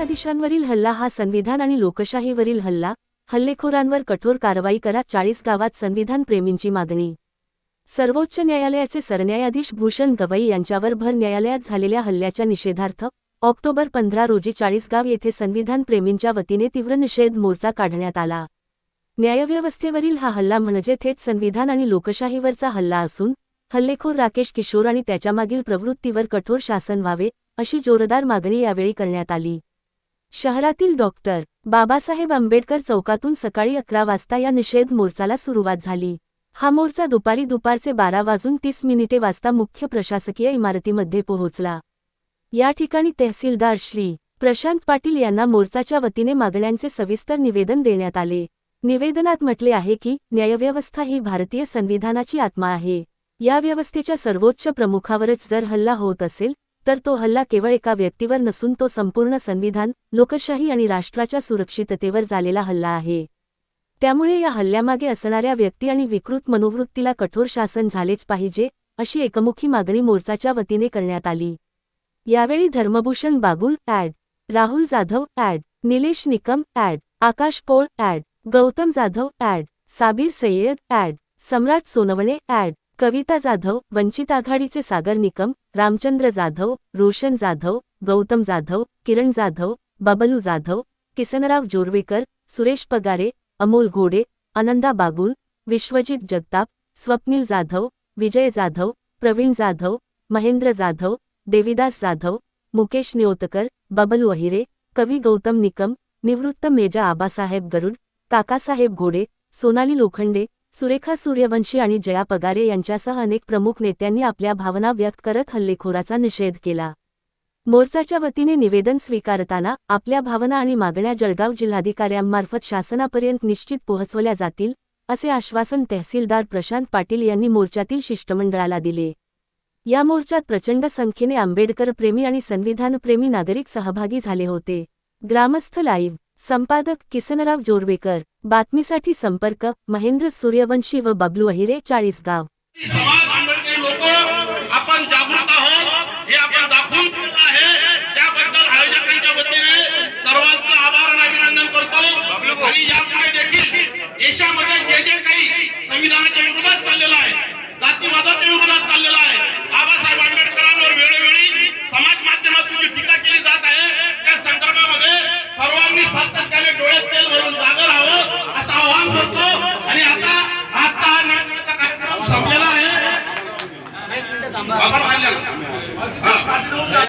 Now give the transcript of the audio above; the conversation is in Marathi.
न्यायाधीशांवरील हल्ला हा संविधान आणि लोकशाहीवरील हल्ला. हल्लेखोरांवर कठोर कारवाई करा चाळीस गावात संविधान प्रेमींची मागणी. सर्वोच्च न्यायालयाचे सरन्यायाधीश भूषण गवई यांच्यावर भर न्यायालयात झालेल्या हल्ल्याच्या निषेधार्थ ऑक्टोबर पंधरा रोजी चाळीसगाव येथे संविधान प्रेमींच्या वतीने तीव्र निषेध मोर्चा काढण्यात आला. न्यायव्यवस्थेवरील हा हल्ला म्हणजे थेट संविधान आणि लोकशाहीवरचा हल्ला असून हल्लेखोर राकेश किशोर आणि त्याच्यामागील प्रवृत्तीवर कठोर शासन व्हावे अशी जोरदार मागणी यावेळी करण्यात आली. शहरातील डॉक्टर बाबासाहेब आंबेडकर चौकातून सकाळी अकरा वाजता या निषेध मोर्चाला सुरुवात झाली. हा मोर्चा दुपारी दुपारचे बारा वाजून तीस मिनिटे वाजता मुख्य प्रशासकीय इमारतीमध्ये पोहोचला. या ठिकाणी तहसीलदार श्री. प्रशांत पाटील यांना मोर्चाच्या वतीने मागण्यांचे सविस्तर निवेदन देण्यात आले. निवेदनात म्हटले आहे की न्यायव्यवस्था ही भारतीय संविधानाची आत्मा आहे. या व्यवस्थेच्या सर्वोच्च प्रमुखावरच जर हल्ला होत असेल तर तो हल्ला केवळ एका व्यक्तीवर नसून तो संपूर्ण संविधान लोकशाही आणि राष्ट्राच्या सुरक्षिततेवर झालेला हल्ला आहे. त्यामुळे या हल्ल्यामागे असणाऱ्या व्यक्ती आणि विकृत मनोवृत्तीला कठोर शासन झालेच पाहिजे अशी एकमुखी मागणी मोर्चाच्या वतीने करण्यात आली. यावेळी Dharmabhushan Bagul adv Rahul Jadhav adv Nilesh Nikam adv Akash Pol adv Gautam Jadhav adv Sabir Sayyad adv Samrat Sonawane adv Kavita Jadhav Vanchit आघाडीचे सागर निकम रामचंद्र जाधव रोशन जाधव गौतम जाधव किरण जाधव बबलू जाधव किसनराव जोरवेकर सुरेश पगारे अमोल घोडे आनंदा बागुल विश्वजित जगताप स्वप्नील जाधव विजय जाधव प्रवीण जाधव महेंद्र जाधव देविदास जाधव मुकेश नियोतकर बबलू अहिरे कवी गौतम निकम निवृत्त मेजा आबासाहेब गरुड काकासाहेब घोडे सोनाली लोखंडे सुरेखा सूर्यवंशी आणि जया पगारे यांच्यासह अनेक प्रमुख नेत्यांनी आपल्या भावना व्यक्त करत हल्लेखोराचा निषेध केला. मोर्चाच्या वतीने निवेदन स्वीकारताना आपल्या भावना आणि मागण्या जळगाव जिल्हाधिकाऱ्यांमार्फत शासनापर्यंत निश्चित पोहोचवल्या जातील असे आश्वासन तहसीलदार प्रशांत पाटील यांनी मोर्चातील शिष्टमंडळाला दिले. या मोर्चात प्रचंड संख्येने आंबेडकर प्रेमी आणि संविधानप्रेमी नागरिक सहभागी झाले होते. ग्रामस्थ लाईव्ह संपादक किसनराव जोरवेकर. बातमीसाठी संपर्क महेंद्र सूर्यवंशी व बबलू अहिरे चाळीसगाव. गाव लोक आपण जागृत आहोत. हे आपण दाखवून आहे. त्याबद्दल आयोजकांच्या वतीने सर्वांचं आभार आणि अभिनंदन करतो. आणि यापुढे देखील देशामध्ये सर्वांनी सातत्याने डोळ्यात तेल भरून जागर राहावं असं आवाहन करतो. आणि आता आता हा निवडणुकीचा कार्यक्रम संपलेला आहे.